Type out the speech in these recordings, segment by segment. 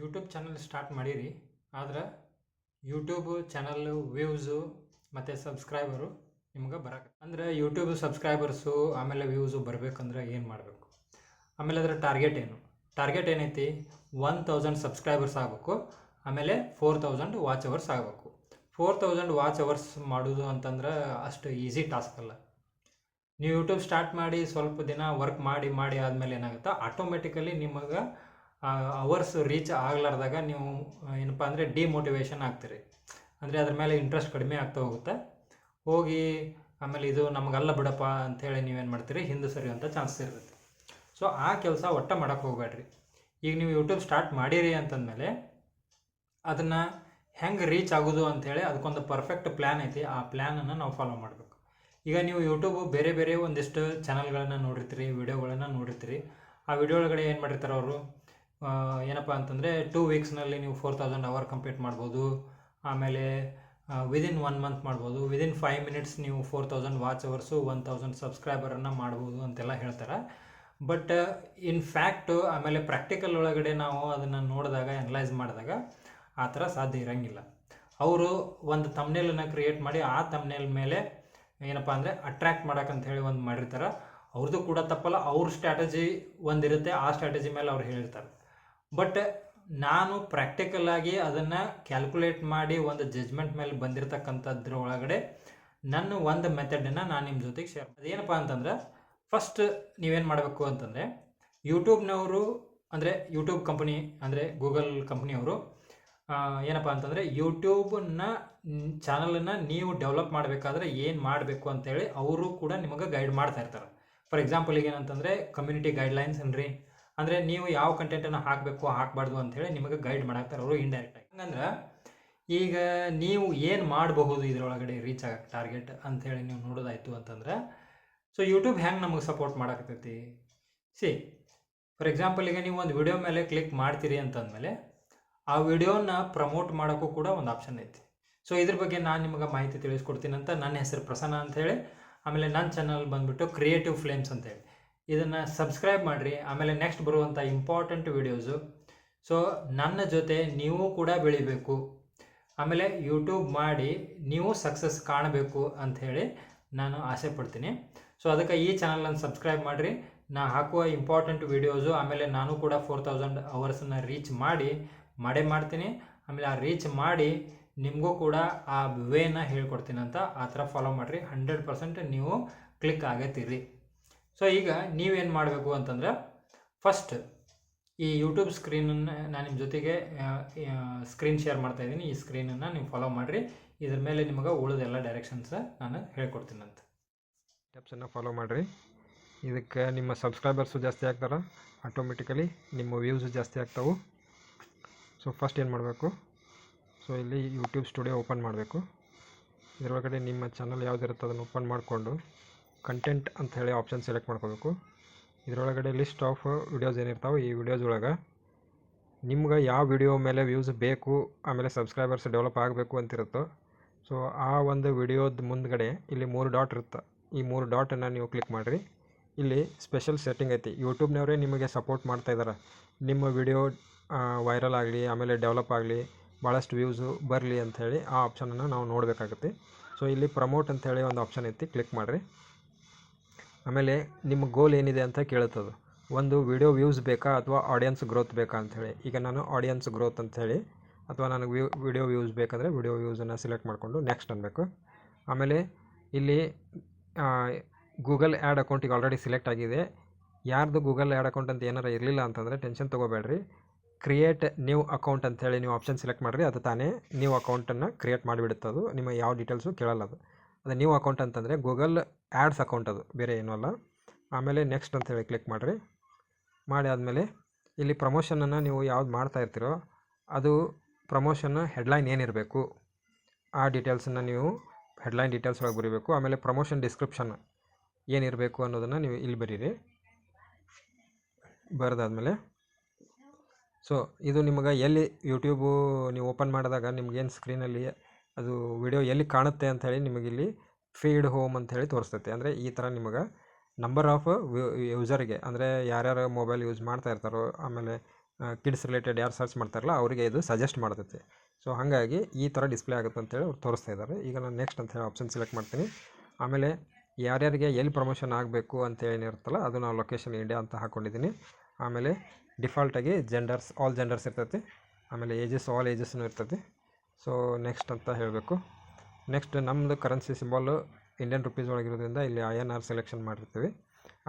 YouTube channel start ಮಾಡೀರಿ. ಆದ್ರೆ YouTube channel views ಮತ್ತು ಸಬ್ಸ್ಕ್ರೈಬರು ನಿಮ್ಗೆ ಬರಕ್ಕೆ ಅಂದರೆ ಯೂಟ್ಯೂಬ್ ಸಬ್ಸ್ಕ್ರೈಬರ್ಸು ಆಮೇಲೆ ವ್ಯೂಸು ಬರಬೇಕಂದ್ರೆ ಏನು ಮಾಡಬೇಕು? ಆಮೇಲೆ ಅದರ ಟಾರ್ಗೆಟ್ ಏನು? ಟಾರ್ಗೆಟ್ ಏನೈತಿ? ಒನ್ ತೌಸಂಡ್ ಸಬ್ಸ್ಕ್ರೈಬರ್ಸ್ ಆಗಬೇಕು. ಆಮೇಲೆ ಫೋರ್ ತೌಸಂಡ್ ವಾಚ್ ಅವರ್ಸ್ ಆಗಬೇಕು. ಫೋರ್ ತೌಸಂಡ್ ವಾಚ್ ಅವರ್ಸ್ ಮಾಡೋದು ಅಂತಂದ್ರೆ ಅಷ್ಟು ಈಸಿ ಟಾಸ್ಕ್ ಅಲ್ಲ. ನೀವು ಯೂಟ್ಯೂಬ್ ಸ್ಟಾರ್ಟ್ ಮಾಡಿ ಸ್ವಲ್ಪ ದಿನ ವರ್ಕ್ ಮಾಡಿ ಮಾಡಿ ಆದಮೇಲೆ ಏನಾಗುತ್ತೆ? ಆಟೋಮೆಟಿಕಲಿ ನಿಮಗೆ ಅವರ್ಸ್ ರೀಚ್ ಆಗ್ಲಾರ್ದಾಗ ನೀವು ಏನಪ್ಪ ಅಂದರೆ ಡಿಮೋಟಿವೇಶನ್ ಆಗ್ತೀರಿ. ಅಂದರೆ ಅದ್ರ ಮೇಲೆ ಇಂಟ್ರೆಸ್ಟ್ ಕಡಿಮೆ ಆಗ್ತಾ ಹೋಗುತ್ತೆ. ಹೋಗಿ ಆಮೇಲೆ ಇದು ನಮಗಲ್ಲ ಬಿಡಪ್ಪ ಅಂಥೇಳಿ ನೀವೇನು ಮಾಡ್ತೀರಿ? ಹಿಂದೆ ಸರಿಯುವಂಥ ಚಾನ್ಸಸ್ ಇರುತ್ತೆ. ಸೊ ಆ ಕೆಲಸ ಒಟ್ಟ ಮಾಡೋಕ್ಕೆ ಹೋಗ್ಬೇಡ್ರಿ. ಈಗ ನೀವು ಯೂಟ್ಯೂಬ್ ಸ್ಟಾರ್ಟ್ ಮಾಡಿರಿ ಅಂತಂದಮೇಲೆ ಅದನ್ನು ಹೆಂಗೆ ರೀಚ್ ಆಗೋದು ಅಂಥೇಳಿ ಅದಕ್ಕೊಂದು ಪರ್ಫೆಕ್ಟ್ ಪ್ಲ್ಯಾನ್ ಐತಿ. ಆ ಪ್ಲ್ಯಾನನ್ನು ನಾವು ಫಾಲೋ ಮಾಡಬೇಕು. ಈಗ ನೀವು ಯೂಟ್ಯೂಬ್ ಬೇರೆ ಬೇರೆ ಒಂದಿಷ್ಟು ಚಾನಲ್ಗಳನ್ನು ನೋಡಿರ್ತೀರಿ ವಿಡಿಯೋಗಳನ್ನು ನೋಡಿರ್ತೀರಿ. ಆ ವಿಡಿಯೋ ಒಳಗಡೆ ಏನು ಮಾಡಿರ್ತಾರೆ ಅವರು? ಏನಪ್ಪ ಅಂತಂದರೆ ಟೂ ವೀಕ್ಸ್ನಲ್ಲಿ ನೀವು ಫೋರ್ ತೌಸಂಡ್ ಅವರ್ ಕಂಪ್ಲೀಟ್ ಮಾಡ್ಬೋದು. ಆಮೇಲೆ ವಿದಿನ್ ಒನ್ ಮಂತ್ ಮಾಡ್ಬೋದು. ವಿದಿನ್ ಫೈವ್ ಮಿನಿಟ್ಸ್ ನೀವು four thousand watch hours one thousand ಸಬ್ಸ್ಕ್ರೈಬರನ್ನು ಮಾಡ್ಬೋದು ಅಂತೆಲ್ಲ ಹೇಳ್ತಾರೆ. ಬಟ್ ಇನ್ ಫ್ಯಾಕ್ಟು ಆಮೇಲೆ ಪ್ರಾಕ್ಟಿಕಲ್ ಒಳಗಡೆ ನಾವು ಅದನ್ನು ನೋಡಿದಾಗ ಅನಲೈಸ್ ಮಾಡಿದಾಗ ಆ ಥರ ಸಾಧ್ಯ ಇರೋಂಗಿಲ್ಲ. ಅವರು ಒಂದು ತಮ್ನೇಲನ್ನು ಕ್ರಿಯೇಟ್ ಮಾಡಿ ಆ ತಮ್ನೇಲ್ ಮೇಲೆ ಏನಪ್ಪ ಅಂದರೆ ಅಟ್ರ್ಯಾಕ್ಟ್ ಮಾಡೋಕ್ಕಂತ ಹೇಳಿ ಒಂದು ಮಾಡಿರ್ತಾರೆ. ಅವ್ರದ್ದು ಕೂಡ ತಪ್ಪಲ್ಲ, ಅವ್ರ ಸ್ಟ್ರಾಟಜಿ ಒಂದಿರುತ್ತೆ, ಆ ಸ್ಟ್ರಾಟಜಿ ಮೇಲೆ ಅವ್ರು ಹೇಳಿರ್ತಾರೆ. ಬಟ್ ನಾನು ಪ್ರಾಕ್ಟಿಕಲ್ ಆಗಿ ಅದನ್ನು ಕ್ಯಾಲ್ಕುಲೇಟ್ ಮಾಡಿ ಒಂದು ಜಜ್ಮೆಂಟ್ ಮೇಲೆ ಬಂದಿರತಕ್ಕಂಥದ್ರ ಒಳಗಡೆ ನನ್ನ ಒಂದು ಮೆಥಡನ್ನು ನಾನು ನಿಮ್ಮ ಜೊತೆಗೆ ಶೇರ್ ಅದೇನಪ್ಪ ಅಂತಂದ್ರೆ ಫಸ್ಟ್ ನೀವೇನು ಮಾಡಬೇಕು ಅಂತಂದರೆ ಯೂಟ್ಯೂಬ್ನವರು ಅಂದರೆ ಯೂಟ್ಯೂಬ್ ಕಂಪ್ನಿ ಅಂದರೆ ಗೂಗಲ್ ಕಂಪ್ನಿಯವರು ಏನಪ್ಪ ಅಂತಂದರೆ ಯೂಟ್ಯೂಬನ್ನ ಚಾನಲನ್ನು ನೀವು ಡೆವಲಪ್ ಮಾಡಬೇಕಾದ್ರೆ ಏನು ಮಾಡಬೇಕು ಅಂತೇಳಿ ಅವರು ಕೂಡ ನಿಮಗೆ ಗೈಡ್ ಮಾಡ್ತಾ ಇರ್ತಾರೆ. ಫಾರ್ ಎಕ್ಸಾಂಪಲ್ ಏನಂತಂದರೆ ಕಮ್ಯುನಿಟಿ ಗೈಡ್ಲೈನ್ಸ್ ಏನ್ರಿ? ಅಂದರೆ ನೀವು ಯಾವ ಕಂಟೆಂಟನ್ನು ಹಾಕಬೇಕು, ಹಾಕಬಾರ್ದು ಅಂಥೇಳಿ ನಿಮಗೆ ಗೈಡ್ ಮಾಡಾಕ್ತಾರೆ ಅವರು ಇಂಡೈರೆಕ್ಟಾಗಿ ಹಂಗಂದ್ರೆ ಈಗ ನೀವು ಏನು ಮಾಡಬಹುದು ಇದರೊಳಗಡೆ ರೀಚ್ ಆಗಕ್ಕೆ ಟಾರ್ಗೆಟ್ ಅಂಥೇಳಿ ನೀವು ನೋಡೋದಾಯ್ತು ಅಂತಂದ್ರೆ ಸೊ ಯೂಟ್ಯೂಬ್ ಹೆಂಗೆ ನಮಗೆ ಸಪೋರ್ಟ್ ಮಾಡಾಕತ್ತೈತಿ? ಸಿ ಫಾರ್ ಎಕ್ಸಾಂಪಲ್ ಈಗ ನೀವು ಒಂದು ವಿಡಿಯೋ ಮೇಲೆ ಕ್ಲಿಕ್ ಮಾಡ್ತೀರಿ ಅಂತಂದಮೇಲೆ, ಆ ವಿಡಿಯೋನ ಪ್ರಮೋಟ್ ಮಾಡೋಕ್ಕೂ ಕೂಡ ಒಂದು ಆಪ್ಷನ್ ಐತಿ. ಸೊ ಇದ್ರ ಬಗ್ಗೆ ನಾನು ನಿಮಗೆ ಮಾಹಿತಿ ತಿಳಿಸ್ಕೊಡ್ತೀನಿ ಅಂತ ನನ್ನ ಹೆಸರು ಪ್ರಸನ್ನ ಅಂಥೇಳಿ, ಆಮೇಲೆ ನನ್ನ ಚಾನಲ್ ಬಂದುಬಿಟ್ಟು ಕ್ರಿಯೇಟಿವ್ ಫ್ಲೇಮ್ಸ್ ಅಂತೇಳಿ ಇದನ್ನು ಸಬ್ಸ್ಕ್ರೈಬ್ ಮಾಡಿರಿ. ಆಮೇಲೆ ನೆಕ್ಸ್ಟ್ ಬರುವಂಥ ಇಂಪಾರ್ಟೆಂಟ್ ವೀಡಿಯೋಸು ಸೊ ನನ್ನ ಜೊತೆ ನೀವು ಕೂಡ ಬೆಳಿಬೇಕು. ಆಮೇಲೆ ಯೂಟ್ಯೂಬ್ ಮಾಡಿ ನೀವು ಸಕ್ಸಸ್ ಕಾಣಬೇಕು ಅಂಥೇಳಿ ನಾನು ಆಸೆ ಪಡ್ತೀನಿ. ಸೊ ಅದಕ್ಕೆ ಈ ಚಾನಲನ್ನು ಸಬ್ಸ್ಕ್ರೈಬ್ ಮಾಡಿರಿ. ನಾ ಹಾಕುವ ಇಂಪಾರ್ಟೆಂಟ್ ವೀಡಿಯೋಸು ಆಮೇಲೆ ನಾನು ಕೂಡ ಫೋರ್ ತೌಸಂಡ್ ಅವರ್ಸನ್ನು ರೀಚ್ ಮಾಡಿ, ಮಾಡೇ ಮಾಡ್ತೀನಿ. ಆಮೇಲೆ ಆ ರೀಚ್ ಮಾಡಿ ನಿಮಗೂ ಕೂಡ ಆ ವೇನ ಹೇಳ್ಕೊಡ್ತೀನಿ ಅಂತ ಆ ಥರ ಫಾಲೋ ಮಾಡಿರಿ. ಹಂಡ್ರೆಡ್ ಪರ್ಸೆಂಟ್ ನೀವು ಕ್ಲಿಕ್ ಆಗತ್ತೀರಿ. ಸೊ ಈಗ ನೀವೇನು ಮಾಡಬೇಕು ಅಂತಂದ್ರೆ ಫಸ್ಟ್ ಈ ಯೂಟ್ಯೂಬ್ ಸ್ಕ್ರೀನನ್ನು ನಾನು ನಿಮ್ಮ ಜೊತೆಗೆ ಸ್ಕ್ರೀನ್ ಶೇರ್ ಮಾಡ್ತಾ ಇದ್ದೀನಿ. ಈ ಸ್ಕ್ರೀನನ್ನು ನೀವು ಫಾಲೋ ಮಾಡಿರಿ. ಇದ್ರ ಮೇಲೆ ನಿಮಗೆ ಉಳಿದೆಲ್ಲ ಡೈರೆಕ್ಷನ್ಸ್ ನಾನು ಹೇಳ್ಕೊಡ್ತೀನಿ ಅಂತ. ಸ್ಟೆಪ್ಸನ್ನು ಫಾಲೋ ಮಾಡಿರಿ. ಇದಕ್ಕೆ ನಿಮ್ಮ ಸಬ್ಸ್ಕ್ರೈಬರ್ಸು ಜಾಸ್ತಿ ಆಗ್ತಾರೆ ಆಟೋಮೆಟಿಕಲಿ ನಿಮ್ಮ ವ್ಯೂಸು ಜಾಸ್ತಿ ಆಗ್ತಾವೆ. ಸೊ ಫಸ್ಟ್ ಏನು ಮಾಡಬೇಕು? ಸೊ ಇಲ್ಲಿ ಯೂಟ್ಯೂಬ್ ಸ್ಟುಡಿಯೋ ಓಪನ್ ಮಾಡಬೇಕು. ಇದರೊಳಗಡೆ ನಿಮ್ಮ ಚಾನಲ್ ಯಾವುದಿರುತ್ತೆ ಅದನ್ನು ಓಪನ್ ಮಾಡಿಕೊಂಡು ಕಂಟೆಂಟ್ ಅಂತ ಹೇಳಿ ಆಪ್ಷನ್ ಸೆಲೆಕ್ಟ್ ಮಾಡ್ಕೋಬೇಕು. ಇದರೊಳಗಡೆ ಲಿಸ್ಟ್ ಆಫ್ ವಿಡಿಯೋಸ್ ಏನಿರ್ತಾವೆ ಈ ವಿಡಿಯೋಸ್ ಒಳಗೆ ನಿಮ್ಗೆ ಯಾವ ವಿಡಿಯೋ ಮೇಲೆ ವ್ಯೂಸ್ ಬೇಕು, ಆಮೇಲೆ ಸಬ್ಸ್ಕ್ರೈಬರ್ಸ್ ಡೆವಲಪ್ ಆಗಬೇಕು ಅಂತಿರುತ್ತೋ ಸೊ ಆ ಒಂದು ವಿಡಿಯೋದ ಮುಂದಗಡೆ ಇಲ್ಲಿ ಮೂರು ಡಾಟ್ ಇರುತ್ತೆ, ಈ ಮೂರು ಡಾಟನ್ನು ನೀವು ಕ್ಲಿಕ್ ಮಾಡಿರಿ. ಇಲ್ಲಿ ಸ್ಪೆಷಲ್ ಸೆಟ್ಟಿಂಗ್ ಐತಿ. ಯೂಟ್ಯೂಬ್ನವರೇ ನಿಮಗೆ ಸಪೋರ್ಟ್ ಮಾಡ್ತಾ ಇದ್ದಾರೆ ನಿಮ್ಮ ವಿಡಿಯೋ ವೈರಲ್ ಆಗಲಿ, ಆಮೇಲೆ ಡೆವಲಪ್ ಆಗಲಿ ಭಾಳಷ್ಟು ವ್ಯೂಸು ಬರಲಿ ಅಂಥೇಳಿ ಆ ಆಪ್ಷನನ್ನು ನಾವು ನೋಡಬೇಕಾಗುತ್ತೆ. ಸೊ ಇಲ್ಲಿ ಪ್ರಮೋಟ್ ಅಂಥೇಳಿ ಒಂದು ಆಪ್ಷನ್ ಐತಿ ಕ್ಲಿಕ್ ಮಾಡಿರಿ. ಆಮೇಲೆ ನಿಮ್ಮ ಗೋಲ್ ಏನಿದೆ ಅಂತ ಕೇಳುತ್ತದು. ಒಂದು ವಿಡಿಯೋ ವ್ಯೂಸ್ ಬೇಕಾ ಅಥವಾ ಆಡಿಯನ್ಸ್ ಗ್ರೋತ್ ಬೇಕಾ ಅಂಥೇಳಿ ಈಗ ನಾನು ಆಡಿಯನ್ಸ್ ಗ್ರೋತ್ ಅಂಥೇಳಿ ಅಥವಾ ನನಗೆ ವ್ಯೂ ವಿಡಿಯೋ ವ್ಯೂಸ್ ಬೇಕಂದರೆ ವಿಡಿಯೋ ವ್ಯೂಸನ್ನು ಸೆಲೆಕ್ಟ್ ಮಾಡಿಕೊಂಡು ನೆಕ್ಸ್ಟ್ ಅನ್ನಬೇಕು ಆಮೇಲೆ ಇಲ್ಲಿ ಗೂಗಲ್ ಆ್ಯಡ್ ಅಕೌಂಟಿಗೆ ಆಲ್ರೆಡಿ ಸೆಲೆಕ್ಟ್ ಆಗಿದೆ. ಯಾರ್ದು ಗೂಗಲ್ ಆ್ಯಡ್ ಅಕೌಂಟ್ ಅಂತ ಏನಾರು ಇರಲಿಲ್ಲ ಅಂತಂದರೆ ಟೆನ್ಷನ್ ತೊಗೋಬೇಡ್ರಿ. ಕ್ರಿಯೇಟ್ ನ್ಯೂ ಅಕೌಂಟ್ ಅಂತೇಳಿ ನೀವು ಆಪ್ಷನ್ ಸೆಲೆಕ್ಟ್ ಮಾಡಿರಿ, ಅದು ತಾನೇ ನ್ಯೂ ಅಕೌಂಟನ್ನು ಕ್ರಿಯೇಟ್ ಮಾಡಿಬಿಡುತ್ತೆ ಅದು ನಿಮ್ಮ ಯಾವ ಡೀಟೇಲ್ಸು ಕೇಳಲ್ಲ ಅದು. ಅದು ನ್ಯೂ ಅಕೌಂಟ್ ಅಂತಂದರೆ ಗೂಗಲ್ ಆ್ಯಡ್ಸ್ ಅಕೌಂಟ್ ಅದು, ಬೇರೆ ಏನೂ ಅಲ್ಲ. ಆಮೇಲೆ ನೆಕ್ಸ್ಟ್ ಅಂತ ಹೇಳಿ ಕ್ಲಿಕ್ ಮಾಡಿರಿ. ಮಾಡಿ ಆದಮೇಲೆ ಇಲ್ಲಿ ಪ್ರಮೋಷನನ್ನು ನೀವು ಯಾವ್ದು ಮಾಡ್ತಾ ಇರ್ತೀರೋ, ಅದು ಪ್ರಮೋಷನ್ನ ಹೆಡ್ಲೈನ್ ಏನಿರಬೇಕು, ಆ ಡೀಟೇಲ್ಸನ್ನು ನೀವು ಹೆಡ್ಲೈನ್ ಡೀಟೇಲ್ಸ್ ಒಳಗೆ ಬರೀಬೇಕು. ಆಮೇಲೆ ಪ್ರಮೋಷನ್ ಡಿಸ್ಕ್ರಿಪ್ಷನ್ ಏನಿರಬೇಕು ಅನ್ನೋದನ್ನು ನೀವು ಇಲ್ಲಿ ಬರೀರಿ. ಬರೆದಾದ್ಮೇಲೆ. ಸೊ ಇದು ನಿಮಗೆ ಎಲ್ಲಿ ಯೂಟ್ಯೂಬು ನೀವು ಓಪನ್ ಮಾಡಿದಾಗ ನಿಮ್ಗೇನು ಸ್ಕ್ರೀನಲ್ಲಿ ಅದು ವಿಡಿಯೋ ಎಲ್ಲಿ ಕಾಣುತ್ತೆ ಅಂಥೇಳಿ ನಿಮಗೆ ಇಲ್ಲಿ ಫೀಡ್ ಹೋಮ್ ಅಂಥೇಳಿ ತೋರಿಸ್ತೈತೆ. ಅಂದರೆ ಈ ಥರ ನಿಮಗೆ ನಂಬರ್ ಆಫ್ ಯೂಸರ್ಗೆ ಅಂದರೆ ಯಾರ್ಯಾರು ಮೊಬೈಲ್ ಯೂಸ್ ಮಾಡ್ತಾ ಇರ್ತಾರೋ, ಆಮೇಲೆ ಕಿಡ್ಸ್ ರಿಲೇಟೆಡ್ ಯಾರು ಸರ್ಚ್ ಮಾಡ್ತಾರಲ್ಲ ಅವರಿಗೆ ಇದು ಸಜೆಸ್ಟ್ ಮಾಡ್ತೈತೆ. ಸೊ ಹಾಗಾಗಿ ಈ ಥರ ಡಿಸ್ಪ್ಲೇ ಆಗುತ್ತೆ ಅಂತೇಳಿ ಅವ್ರು ತೋರಿಸ್ತಾ ಇದ್ದಾರೆ ಈಗ ನಾನು ನೆಕ್ಸ್ಟ್ ಅಂತ ಹೇಳಿ ಆಪ್ಷನ್ ಸೆಲೆಕ್ಟ್ ಮಾಡ್ತೀನಿ. ಆಮೇಲೆ ಯಾರ್ಯಾರಿಗೆ ಎಲ್ಲಿ ಪ್ರಮೋಷನ್ ಆಗಬೇಕು ಅಂತ ಏನಿರುತ್ತಲ್ಲ ಅದು ನಾವು ಲೊಕೇಶನ್ ಇಂಡಿಯಾ ಅಂತ ಹಾಕ್ಕೊಂಡಿದ್ದೀನಿ ಆಮೇಲೆ ಡಿಫಾಲ್ಟಾಗಿ ಜೆಂಡರ್ಸ್ ಆಲ್ ಜೆಂಡರ್ಸ್ ಇರ್ತೈತಿ. ಆಮೇಲೆ ಏಜಸ್ ಆಲ್ ಏಜಸ್ನೂ ಇರ್ತೈತಿ. ಸೊ ನೆಕ್ಸ್ಟ್ ಅಂತ ಹೇಳಬೇಕು. ನೆಕ್ಸ್ಟ್ ನಮ್ಮದು ಕರೆನ್ಸಿ ಸಿಂಬಾಲು ಇಂಡಿಯನ್ ರುಪೀಸ್ ಒಳಗಿರೋದ್ರಿಂದ ಇಲ್ಲಿ ಐ ಎನ್ ಆರ್ ಸೆಲೆಕ್ಷನ್ ಮಾಡಿರ್ತೀವಿ.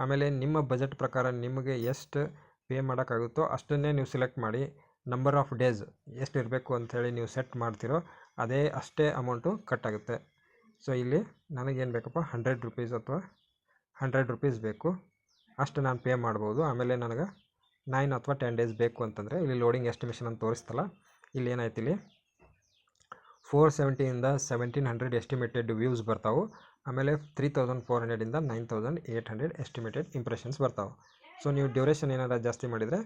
ಆಮೇಲೆ ನಿಮ್ಮ ಬಜೆಟ್ ಪ್ರಕಾರ ನಿಮಗೆ ಎಷ್ಟು ಪೇ ಮಾಡೋಕ್ಕಾಗುತ್ತೋ ಅಷ್ಟನ್ನೇ ನೀವು ಸೆಲೆಕ್ಟ್ ಮಾಡಿ. ನಂಬರ್ ಆಫ್ ಡೇಸ್ ಎಷ್ಟು ಇರಬೇಕು ಅಂಥೇಳಿ ನೀವು ಸೆಟ್ ಮಾಡ್ತೀರೋ ಅದೇ ಅಷ್ಟೇ ಅಮೌಂಟು ಕಟ್ ಆಗುತ್ತೆ ಸೊ ಇಲ್ಲಿ ನನಗೇನು ಬೇಕಪ್ಪ? ಹಂಡ್ರೆಡ್ ರುಪೀಸ್ ಅಥವಾ ಹಂಡ್ರೆಡ್ ರುಪೀಸ್ ಬೇಕು. ಅಷ್ಟು ನಾನು ಪೇ ಮಾಡ್ಬೋದು. ಆಮೇಲೆ ನನಗೆ ನೈನ್ ಅಥವಾ ಟೆನ್ ಡೇಸ್ ಬೇಕು ಅಂತಂದರೆ ಇಲ್ಲಿ ಲೋಡಿಂಗ್ ಎಸ್ಟಿಮೇಷನ್ ಅಂತ ತೋರಿಸ್ತಲ್ಲ. ಇಲ್ಲಿ ಏನಾಯ್ತು ಇಲ್ಲಿ? ಫೋರ್ ಸೆವೆಂಟಿಯಿಂದ ಸೆವೆಂಟೀನ್ ಹಂಡ್ರೆಡ್ ಎಸ್ಟಿಮೇಟೆಡ್ ವ್ಯೂಸ್ ಬರ್ತಾವೆ. ಆಮೇಲೆ three thousand four ಹಂಡ್ರೆಡಿಂದ nine thousand eight hundred estimated impressions ಬರ್ತಾವೆ. ಸೊ ನೀವು ಡ್ಯೂರೇಷನ್ ಏನಾರ ಜಾಸ್ತಿ ಮಾಡಿದರೆ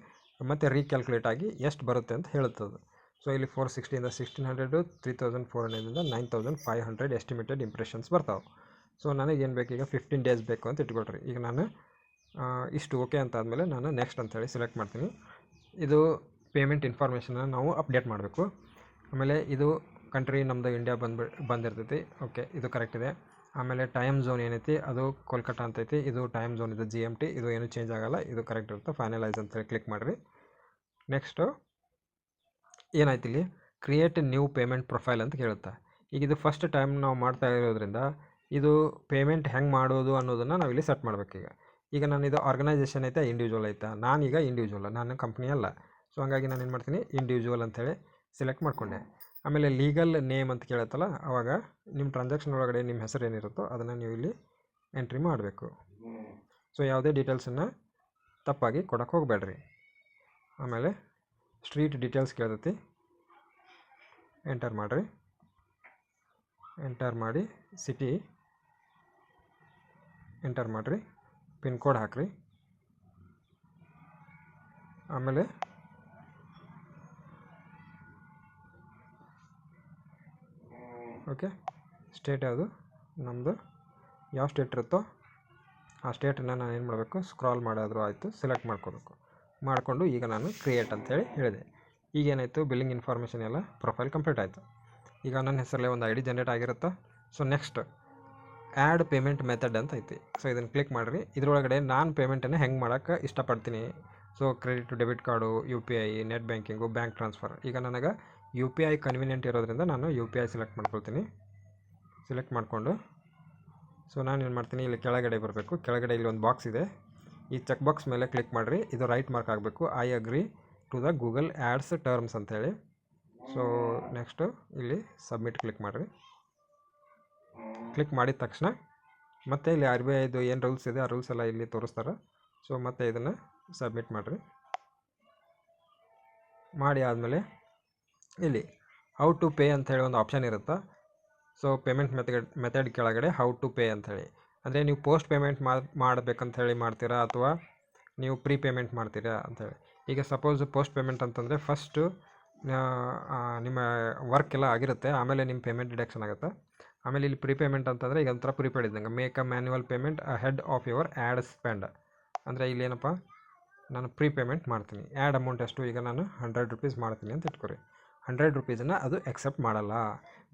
ಮತ್ತೆ ರೀಕ್ಯಾಲ್ಕುಲೇಟ್ ಆಗಿ ಎಷ್ಟು ಬರುತ್ತೆ ಅಂತ ಹೇಳುತ್ತದೆ. ಸೊ ಇಲ್ಲಿ four ಸಿಕ್ಸ್ಟಿಯಿಂದ sixteen hundred three thousand four ಹಂಡ್ರೆಡಿಂದ nine thousand five hundred estimated impressions ಬರ್ತಾವೆ. ಸೊ ನನಗೇನು ಬೇಕು? ಈಗ ಫಿಫ್ಟೀನ್ ಡೇಸ್ ಬೇಕು ಅಂತ ಇಟ್ಕೊಳ್ರಿ. ಈಗ ನಾನು ಇಷ್ಟು ಓಕೆ ಅಂತ ಆದಮೇಲೆ ನಾನು ನೆಕ್ಸ್ಟ್ ಅಂತೇಳಿ ಸೆಲೆಕ್ಟ್ ಮಾಡ್ತೀನಿ. ಇದು ಪೇಮೆಂಟ್ ಇನ್ಫಾರ್ಮೇಷನ್ನ ನಾವು ಅಪ್ಡೇಟ್ ಮಾಡಬೇಕು. ಆಮೇಲೆ ಇದು ಕಂಟ್ರಿ ನಮ್ಮದು ಇಂಡಿಯಾ ಬಂದು ಬಂದಿರ್ತೈತಿ. ಓಕೆ ಇದು ಕರೆಕ್ಟ್ ಇದೆ. ಆಮೇಲೆ ಟೈಮ್ ಝೋನ್ ಏನೈತಿ? ಅದು ಕೋಲ್ಕತ್ತಾ ಅಂತೈತಿ. ಇದು ಟೈಮ್ ಝೋನ್ ಇದು ಜಿ ಎಂ ಟಿ ಇದು ಏನು ಚೇಂಜ್ ಆಗಲ್ಲ. ಇದು ಕರೆಕ್ಟ್ ಇರುತ್ತೆ. ಫೈನಲೈಸ್ ಅಂತೇಳಿ ಕ್ಲಿಕ್ ಮಾಡಿರಿ. ನೆಕ್ಸ್ಟು ಏನಾಯ್ತು ಇಲ್ಲಿ? ಕ್ರಿಯೇಟ್ ನ್ಯೂ ಪೇಮೆಂಟ್ ಪ್ರೊಫೈಲ್ ಅಂತ ಕೇಳುತ್ತೆ. ಈಗ ಇದು ಫಸ್ಟ್ ಟೈಮ್ ನಾವು ಮಾಡ್ತಾ ಇರೋದ್ರಿಂದ ಇದು ಪೇಮೆಂಟ್ ಹೆಂಗೆ ಮಾಡೋದು ಅನ್ನೋದನ್ನು ನಾವು ಇಲ್ಲಿ ಸೆಟ್ ಮಾಡಬೇಕೀಗ ಈಗ. ನಾನು ಇದು ಆರ್ಗನೈಸೇಷನ್ ಐತೆ ಇಂಡಿವಿಜುವಲ್ ಐತೆ. ನಾನೀಗ ಇಂಡಿವಿಜುವಲ್ ನಾನು ಕಂಪ್ನಿ ಅಲ್ಲ. ಸೊ ಹಂಗಾಗಿ ನಾನು ಏನು ಮಾಡ್ತೀನಿ? ಇಂಡಿವಿಜುವಲ್ ಅಂತೇಳಿ ಸೆಲೆಕ್ಟ್ ಮಾಡಿಕೊಂಡೆ. ಆಮೇಲೆ ಲೀಗಲ್ ನೇಮ್ ಅಂತ ಕೇಳತ್ತಲ್ಲ ಆವಾಗ ನಿಮ್ಮ ಟ್ರಾನ್ಸಾಕ್ಷನ್ ಒಳಗಡೆ ನಿಮ್ಮ ಹೆಸರು ಏನಿರುತ್ತೋ ಅದನ್ನು ನೀವು ಇಲ್ಲಿ ಎಂಟ್ರಿ ಮಾಡಬೇಕು. ಸೊ ಯಾವುದೇ ಡೀಟೇಲ್ಸನ್ನು ತಪ್ಪಾಗಿ ಕೊಡೋಕೆ ಹೋಗಬೇಡ್ರಿ. ಆಮೇಲೆ ಸ್ಟ್ರೀಟ್ ಡೀಟೇಲ್ಸ್ ಕೇಳ್ತೈತಿ. ಎಂಟರ್ ಮಾಡಿರಿ. ಎಂಟರ್ ಮಾಡಿ ಸಿಟಿ ಎಂಟರ್ ಮಾಡಿರಿ. ಪಿನ್ ಕೋಡ್ ಹಾಕ್ರಿ. ಆಮೇಲೆ ಓಕೆ? ಸ್ಟೇಟ್ ಯಾವುದು? ನಮ್ಮದು ಯಾವ ಸ್ಟೇಟ್ ಇರುತ್ತೋ ಆ ಸ್ಟೇಟನ್ನು ನಾನು ಏನು ಮಾಡಬೇಕು? ಸ್ಕ್ರಾಲ್ ಮಾಡಾದರೂ ಆಯಿತು, ಸೆಲೆಕ್ಟ್ ಮಾಡ್ಕೋಬೇಕು. ಮಾಡಿಕೊಂಡು ಈಗ ನಾನು ಕ್ರಿಯೇಟ್ ಅಂತೇಳಿ ಹೇಳಿದೆ. ಈಗ ಏನಾಯಿತು? ಬಿಲ್ಲಿಂಗ್ ಇನ್ಫಾರ್ಮೇಷನ್ ಎಲ್ಲ ಪ್ರೊಫೈಲ್ ಕಂಪ್ಲೀಟ್ ಆಯಿತು. ಈಗ ನನ್ನ ಹೆಸರಲ್ಲೇ ಒಂದು I D generate ಆಗಿರುತ್ತಾ? So next, add payment method ಅಂತ ಐತಿ. ಸೊ ಇದನ್ನು ಕ್ಲಿಕ್ ಮಾಡಿರಿ. ಇದರೊಳಗಡೆ ನಾನು ಪೇಮೆಂಟನ್ನು ಹೆಂಗೆ ಮಾಡೋಕ್ಕೆ ಇಷ್ಟಪಡ್ತೀನಿ? So credit, debit card, U P I, net banking, bank transfer. ಈಗ ನನಗೆ ಯು ಪಿ ಐ ಕನ್ವೀನಿಯೆಂಟ್ ಇರೋದ್ರಿಂದ ನಾನು ಯು ಪಿ ಐ ಸೆಲೆಕ್ಟ್ ಮಾಡ್ಕೊಳ್ತೀನಿ. ಸೆಲೆಕ್ಟ್ ಮಾಡಿಕೊಂಡು. ಸೊ ನಾನು ಏನು ಮಾಡ್ತೀನಿ? ಇಲ್ಲಿ ಕೆಳಗಡೆ ಬರಬೇಕು. ಕೆಳಗಡೆ ಇಲ್ಲಿ ಒಂದು ಬಾಕ್ಸ್ ಇದೆ. ಈ ಚೆಕ್ ಬಾಕ್ಸ್ ಮೇಲೆ ಕ್ಲಿಕ್ ಮಾಡಿರಿ. ಇದು ರೈಟ್ ಮಾರ್ಕ್ ಆಗಬೇಕು. I agree to the Google ads terms ಅಂಥೇಳಿ ಸೊ ನೆಕ್ಸ್ಟು ಇಲ್ಲಿ ಸಬ್ಮಿಟ್ ಕ್ಲಿಕ್ ಮಾಡಿರಿ. ಕ್ಲಿಕ್ ಮಾಡಿದ ತಕ್ಷಣ ಮತ್ತೆ ಇಲ್ಲಿ ಆರ್ ಬಿ ಐದು ಏನು ರೂಲ್ಸ್ ಇದೆ? ಆ ರೂಲ್ಸ್ ಎಲ್ಲ ಇಲ್ಲಿ ತೋರಿಸ್ತಾರೆ. ಸೊ ಮತ್ತೆ ಇದನ್ನು ಸಬ್ಮಿಟ್ ಮಾಡಿರಿ. ಮಾಡಿ ಆದಮೇಲೆ ಇಲ್ಲಿ ಹೌ ಟು ಪೇ ಅಂತ ಹೇಳಿ ಒಂದು ಆಪ್ಷನ್ ಇರುತ್ತೆ? ಸೊ ಪೇಮೆಂಟ್ ಮೆಥಡ್ ಮೆಥಡ್ ಕೆಳಗಡೆ ಹೌ ಟು ಪೇ ಅಂಥೇಳಿ ಅಂದರೆ ನೀವು ಪೋಸ್ಟ್ ಪೇಮೆಂಟ್ ಮಾಡಬೇಕಂತ ಹೇಳಿ ಮಾಡ್ತೀರಾ ಅಥವಾ ನೀವು ಪ್ರೀ ಪೇಮೆಂಟ್ ಮಾಡ್ತೀರಾ ಅಂಥೇಳಿ ಈಗ ಸಪೋಸ್ ಪೋಸ್ಟ್ ಪೇಮೆಂಟ್ ಅಂತಂದರೆ ಫಸ್ಟು ನಿಮ್ಮ ವರ್ಕ್ ಎಲ್ಲ ಆಗಿರುತ್ತೆ, ಆಮೇಲೆ ನಿಮ್ಮ ಪೇಮೆಂಟ್ ಡಿಡಕ್ಷನ್ ಆಗುತ್ತೆ? ಆಮೇಲೆ ಇಲ್ಲಿ ಪ್ರೀ ಪೇಮೆಂಟ್ ಅಂತಂದರೆ ಈಗ ಒಂಥರ ಪ್ರಿಪೇಡ್ ಇದ್ದಂಗೆ. Make a manual payment head of your ad spend ಅಂದರೆ ಇಲ್ಲಿ ಏನಪ್ಪ? ನಾನು ಪ್ರೀ ಪೇಮೆಂಟ್ ಮಾಡ್ತೀನಿ. ಆ್ಯಡ್ ಅಮೌಂಟ್ ಎಷ್ಟು ಈಗ ನಾನು ಹಂಡ್ರೆಡ್ ರುಪೀಸ್ ಮಾಡ್ತೀನಿ ಅಂತ ಇಟ್ಕೊರಿ. ಹಂಡ್ರೆಡ್ ರುಪೀಸನ್ನು ಅದು ಎಕ್ಸೆಪ್ಟ್ ಮಾಡಲ್ಲ.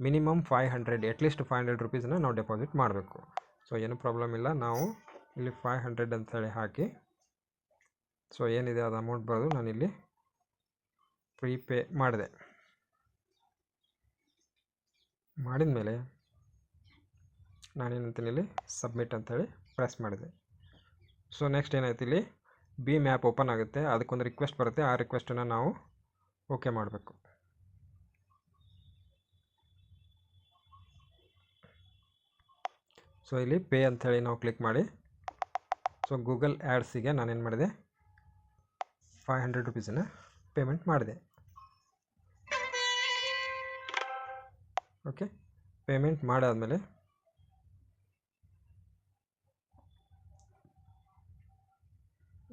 Minimum five hundred at least five hundred ರುಪೀಸನ್ನು ನಾವು ಡೆಪಾಸಿಟ್ ಮಾಡಬೇಕು. ಸೊ ಏನು ಪ್ರಾಬ್ಲಮ್ ಇಲ್ಲ. ನಾವು ಇಲ್ಲಿ ಫೈವ್ ಹಂಡ್ರೆಡ್ ಅಂತೇಳಿ ಹಾಕಿ ಸೊ ಏನಿದೆ, ಅದು ಅಮೌಂಟ್ ಬರೋದು ನಾನಿಲ್ಲಿ ಪ್ರೀಪೇ ಮಾಡಿದೆ. ಮಾಡಿದ ಮೇಲೆ ನಾನೇನಂತೀನಿ ಇಲ್ಲಿ ಸಬ್ಮಿಟ್ ಅಂತೇಳಿ ಪ್ರೆಸ್ ಮಾಡಿದೆ. ಸೊ ನೆಕ್ಸ್ಟ್ ಏನಾಯ್ತು ಇಲ್ಲಿ ಬಿ ಮ್ಯಾಪ್ ಓಪನ್ ಆಗುತ್ತೆ. ಅದಕ್ಕೊಂದು ರಿಕ್ವೆಸ್ಟ್ ಬರುತ್ತೆ. ಆ ರಿಕ್ವೆಸ್ಟನ್ನು ನಾವು ಓಕೆ ಮಾಡಬೇಕು. ಸೊ ಇಲ್ಲಿ ಪೇ ಅಂಥೇಳಿ ನಾವು ಕ್ಲಿಕ್ ಮಾಡಿ. ಸೊ ಗೂಗಲ್ ಆ್ಯಡ್ಸಿಗೆ ನಾನೇನು ಮಾಡಿದೆ? ಫೈವ್ ಹಂಡ್ರೆಡ್ ರುಪೀಸನ್ನು ಪೇಮೆಂಟ್ ಮಾಡಿದೆ. ಓಕೆ, ಪೇಮೆಂಟ್ ಮಾಡಾದಮೇಲೆ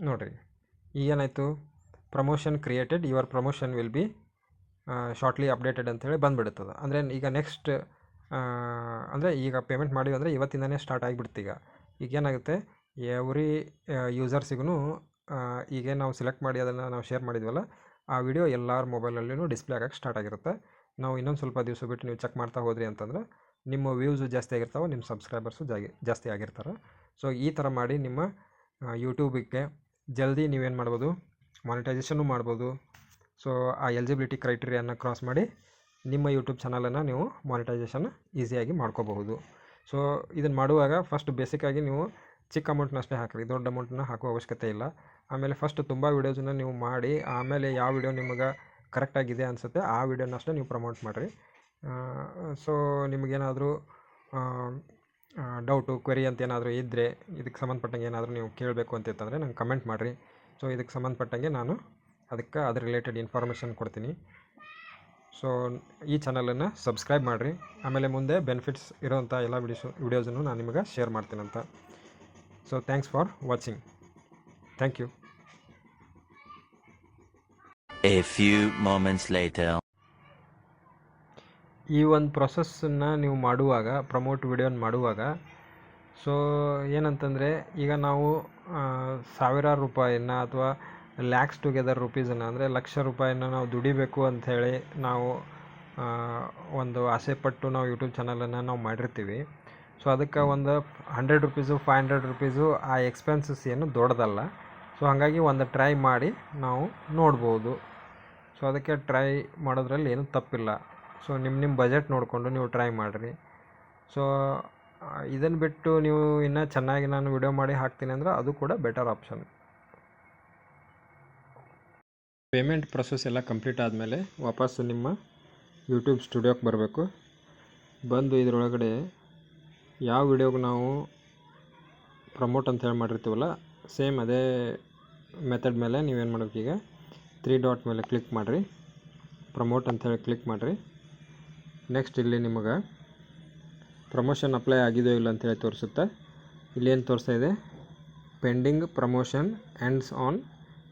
ನೋಡಿರಿ ಈಗೇನಾಯಿತು promotion created, your promotion will be shortly updated ಅಂತೇಳಿ ಬಂದುಬಿಡುತ್ತದೆ. ಅಂದರೆ ಈಗ ನೆಕ್ಸ್ಟ್ ಅಂದರೆ ಈಗ ಪೇಮೆಂಟ್ ಮಾಡಿವಿ ಅಂದರೆ ಇವತ್ತಿಂದನೇ ಸ್ಟಾರ್ಟ್ ಆಗಿಬಿಡ್ತು ಈಗ ಈಗ ಏನಾಗುತ್ತೆ ಎವ್ರಿ ಯೂಸರ್ಸಿಗೂ ಈಗೇನು ನಾವು ಸೆಲೆಕ್ಟ್ ಮಾಡಿ ಅದನ್ನು ನಾವು ಶೇರ್ ಮಾಡಿದ್ವಲ್ಲ, ಆ ವಿಡಿಯೋ ಎಲ್ಲರ ಮೊಬೈಲಲ್ಲೂ ಡಿಸ್ಪ್ಲೇ ಆಗೋಕ್ಕೆ ಸ್ಟಾರ್ಟ್ ಆಗಿರುತ್ತೆ. ನಾವು ಇನ್ನೊಂದು ಸ್ವಲ್ಪ ದಿವಸ ಬಿಟ್ಟು ನೀವು ಚೆಕ್ ಮಾಡ್ತಾ ಹೋದ್ರಿ ಅಂತಂದ್ರೆ, ನಿಮ್ಮ ವ್ಯೂಸು ಜಾಸ್ತಿ ಆಗಿರ್ತಾವೆ ನಿಮ್ಮ ಸಬ್ಸ್ಕ್ರೈಬರ್ಸು ಜಾಗಿ, ಜಾಸ್ತಿ ಆಗಿರ್ತಾರೆ. ಸೊ ಈ ಥರ ಮಾಡಿ ನಿಮ್ಮ ಯೂಟ್ಯೂಬಿಗೆ ಜಲ್ದಿ ನೀವೇನು ಮಾಡ್ಬೋದು ಮಾನಿಟೈಸೇಷನ್ನು ಮಾಡ್ಬೋದು. ಸೊ ಆ ಎಲಿಜಿಬಿಲಿಟಿ ಕ್ರೈಟೀರಿಯಾನ ಕ್ರಾಸ್ ಮಾಡಿ ನಿಮ್ಮ ಯೂಟ್ಯೂಬ್ ಚಾನಲನ್ನು ನೀವು ಮಾನಿಟೈಸೇಷನ್ ಈಸಿಯಾಗಿ ಮಾಡ್ಕೋಬಹುದು. ಸೊ ಇದನ್ನು ಮಾಡುವಾಗ ಫಸ್ಟ್ ಬೇಸಿಕ್ಕಾಗಿ ನೀವು ಚಿಕ್ಕ ಅಮೌಂಟ್ನಷ್ಟೇ ಹಾಕಿರಿ, ದೊಡ್ಡ ಅಮೌಂಟನ್ನ ಹಾಕುವ ಅವಶ್ಯಕತೆ ಇಲ್ಲ. ಆಮೇಲೆ ಫಸ್ಟ್ ತುಂಬ ವೀಡಿಯೋಸನ್ನ ನೀವು ಮಾಡಿ, ಆಮೇಲೆ ಯಾವ ವಿಡಿಯೋ ನಿಮಗೆ ಕರೆಕ್ಟಾಗಿದೆ ಅನಿಸುತ್ತೆ ಆ ವೀಡಿಯೋನಷ್ಟೇ ನೀವು ಪ್ರಮೋಟ್ ಮಾಡಿರಿ. ಸೊ ನಿಮಗೇನಾದರೂ ಡೌಟು ಕ್ವೆರಿ ಅಂತ ಏನಾದರೂ ಇದ್ದರೆ ಇದಕ್ಕೆ ಸಂಬಂಧಪಟ್ಟಂಗೆ ಏನಾದರೂ ನೀವು ಕೇಳಬೇಕು ಅಂತಿತ್ತಂದರೆ ನಂಗೆ ಕಮೆಂಟ್ ಮಾಡಿರಿ. ಸೊ ಇದಕ್ಕೆ ಸಂಬಂಧಪಟ್ಟಂಗೆ ನಾನು ಅದಕ್ಕೆ ಅದ್ರ ರಿಲೇಟೆಡ್ ಇನ್ಫಾರ್ಮೇಷನ್ ಕೊಡ್ತೀನಿ. ಸೊ ಈ ಚಾನಲನ್ನು ಸಬ್ಸ್ಕ್ರೈಬ್ ಮಾಡಿರಿ. ಆಮೇಲೆ ಮುಂದೆ ಬೆನಿಫಿಟ್ಸ್ ಇರೋವಂಥ ಎಲ್ಲ ವಿಡಿಯೋಸ್ ವಿಡಿಯೋಸನ್ನು ನಾನು ನಿಮಗೆ share ಮಾಡ್ತೀನಂತ. So thanks for watching thank you a few moments later. ಈ ಒಂದು ಪ್ರೊಸೆಸ್ಸನ್ನು ನೀವು ಮಾಡುವಾಗ ಪ್ರಮೋಟ್ ವಿಡಿಯೋನ ಮಾಡುವಾಗ ಸೊ ಏನಂತಂದರೆ ಈಗ ನಾವು ಸಾವಿರಾರು ರೂಪಾಯಿನ ಅಥವಾ ಲ್ಯಾಕ್ಸ್ ಟುಗೆದರ್ ರುಪೀಸನ್ನು ಅಂದರೆ ಲಕ್ಷ ರೂಪಾಯಿನ ನಾವು ದುಡಿಬೇಕು ಅಂಥೇಳಿ ನಾವು ಒಂದು ಆಸೆ ಪಟ್ಟು ನಾವು ಯೂಟ್ಯೂಬ್ ಚಾನಲನ್ನು ನಾವು ಮಾಡಿರ್ತೀವಿ. ಸೊ ಅದಕ್ಕೆ ಒಂದು hundred rupees five hundred rupees ಆ ಎಕ್ಸ್ಪೆನ್ಸಸ್ ಏನು ದೊಡ್ಡದಲ್ಲ. ಸೊ ಹಾಗಾಗಿ ಒಂದು ಟ್ರೈ ಮಾಡಿ ನಾವು ನೋಡ್ಬೋದು. ಸೊ ಅದಕ್ಕೆ ಟ್ರೈ ಮಾಡೋದ್ರಲ್ಲಿ ಏನು ತಪ್ಪಿಲ್ಲ. ಸೊ ನಿಮ್ಮ ನಿಮ್ಮ ಬಜೆಟ್ ನೋಡಿಕೊಂಡು ನೀವು ಟ್ರೈ ಮಾಡಿರಿ. ಸೊ ಇದನ್ನು ಬಿಟ್ಟು ನೀವು ಇನ್ನೂ ಚೆನ್ನಾಗಿ ನಾನು ವಿಡಿಯೋ ಮಾಡಿ ಹಾಕ್ತೀನಿ ಅಂದ್ರೆ ಅದು ಕೂಡ ಬೆಟರ್ ಆಪ್ಷನ್ ಪೇಮೆಂಟ್ ಪ್ರೊಸೆಸ್ ಎಲ್ಲ ಕಂಪ್ಲೀಟ್ ಆದಮೇಲೆ ವಾಪಸ್ಸು ನಿಮ್ಮ ಯೂಟ್ಯೂಬ್ ಸ್ಟುಡಿಯೋಕ್ಕೆ ಬರಬೇಕು. ಬಂದು ಇದರೊಳಗಡೆ ಯಾವ ವಿಡಿಯೋಗೆ ನಾವು ಪ್ರಮೋಟ್ ಅಂತ ಹೇಳಿ ಮಾಡಿರ್ತೀವಲ್ಲ, ಸೇಮ್ ಅದೇ ಮೆಥಡ್ ಮೇಲೆ ನೀವೇನು ಮಾಡಬೇಕು ಈಗ? ತ್ರೀ ಡಾಟ್ ಮೇಲೆ ಕ್ಲಿಕ್ ಮಾಡಿರಿ. ಪ್ರಮೋಟ್ ಅಂತ ಕ್ಲಿಕ್ ಮಾಡಿರಿ. ನೆಕ್ಸ್ಟ್ ಇಲ್ಲಿ ನಿಮಗೆ ಪ್ರಮೋಷನ್ ಅಪ್ಲೈ ಆಗಿದೆಯೋ ಇಲ್ಲ ಅಂತೇಳಿ ತೋರಿಸುತ್ತೆ. ಇಲ್ಲಿ ಏನು ತೋರಿಸ್ತಾ ಇದೆ? Pending promotion ends on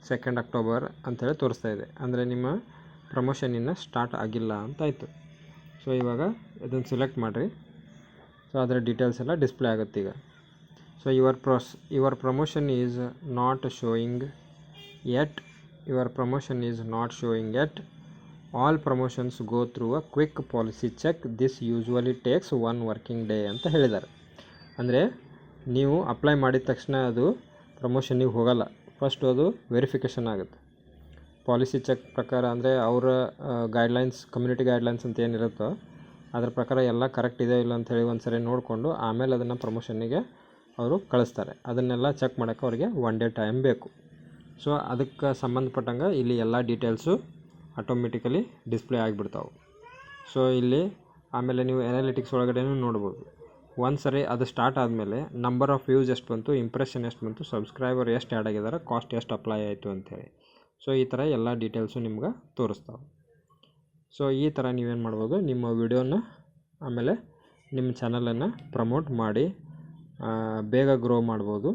second October ಅಂತೇಳಿ ತೋರಿಸ್ತಾ ಇದೆ. ಅಂದರೆ ನಿಮ್ಮ ಪ್ರಮೋಷನ್ ಇನ್ನೂ ಸ್ಟಾರ್ಟ್ ಆಗಿಲ್ಲ ಅಂತ ಆಯಿತು. ಸೊ ಇವಾಗ ಇದನ್ನು ಸೆಲೆಕ್ಟ್ ಮಾಡಿರಿ. ಸೊ ಅದರ ಡೀಟೇಲ್ಸ್ ಎಲ್ಲ ಡಿಸ್ಪ್ಲೇ ಆಗುತ್ತೆ ಈಗ. So your pro your promotion is not showing yet your promotion is not showing at all promotions go through a quick policy check this usually takes one working day ಅಂತ ಹೇಳಿದ್ದಾರೆ. ಅಂದರೆ, ನೀವು apply ಮಾಡಿದ ತಕ್ಷಣ ಅದು ಪ್ರಮೋಷನ್ನಿಗೆ ಹೋಗಲ್ಲ. ಫಸ್ಟ್ ಅದು verification ಆಗುತ್ತೆ. ಪಾಲಿಸಿ ಚೆಕ್ ಪ್ರಕಾರ ಅಂದರೆ ಅವರ ಗೈಡ್ಲೈನ್ಸ್ ಕಮ್ಯುನಿಟಿ ಗೈಡ್ಲೈನ್ಸ್ ಅಂತ ಏನಿರುತ್ತೋ ಅದ್ರ ಪ್ರಕಾರ ಎಲ್ಲ ಕರೆಕ್ಟ್ ಇದೆಯೋ ಇಲ್ಲ ಅಂತೇಳಿ ಒಂದು ಸರಿ ನೋಡಿಕೊಂಡು ಆಮೇಲೆ ಅದನ್ನು ಪ್ರಮೋಷನ್ನಿಗೆ ಅವರು ಕಳಿಸ್ತಾರೆ. ಅದನ್ನೆಲ್ಲ ಚೆಕ್ ಮಾಡೋಕ್ಕೆ ಅವರಿಗೆ ಒನ್ ಡೇ ಟೈಮ್ ಬೇಕು. ಸೊ ಅದಕ್ಕೆ ಸಂಬಂಧಪಟ್ಟಂಗೆ ಇಲ್ಲಿ ಎಲ್ಲ ಡೀಟೇಲ್ಸು ಆಟೋಮೆಟಿಕಲಿ ಡಿಸ್ಪ್ಲೇ ಆಗಿಬಿಡ್ತಾವೆ. ಸೊ ಇಲ್ಲಿ ಆಮೇಲೆ ನೀವು ಎನಾಲಿಟಿಕ್ಸ್ ಒಳಗಡೆನೂ ನೋಡ್ಬೋದು. ಒಂದು ಸರಿ ಅದು ಸ್ಟಾರ್ಟ್ ಆದಮೇಲೆ ನಂಬರ್ ಆಫ್ ವ್ಯೂಸ್ ಎಷ್ಟು ಬಂತು ಇಂಪ್ರೆಷನ್ ಎಷ್ಟು ಬಂತು ಸಬ್ಸ್ಕ್ರೈಬರ್ ಎಷ್ಟು ಆ್ಯಡ್ ಆಗಿದ್ದಾರೆ ಕಾಸ್ಟ್ ಎಷ್ಟು ಅಪ್ಲೈ ಆಯಿತು ಅಂತೇಳಿ ಸೊ ಈ ಥರ ಎಲ್ಲ ಡೀಟೇಲ್ಸು ನಿಮ್ಗೆ ತೋರಿಸ್ತಾವೆ. ಸೊ ಈ ಥರ ನೀವೇನು ಮಾಡ್ಬೋದು, ನಿಮ್ಮ ವಿಡಿಯೋನ ಆಮೇಲೆ ನಿಮ್ಮ ಚಾನಲನ್ನು ಪ್ರಮೋಟ್ ಮಾಡಿ ಬೇಗ ಗ್ರೋ ಮಾಡ್ಬೋದು.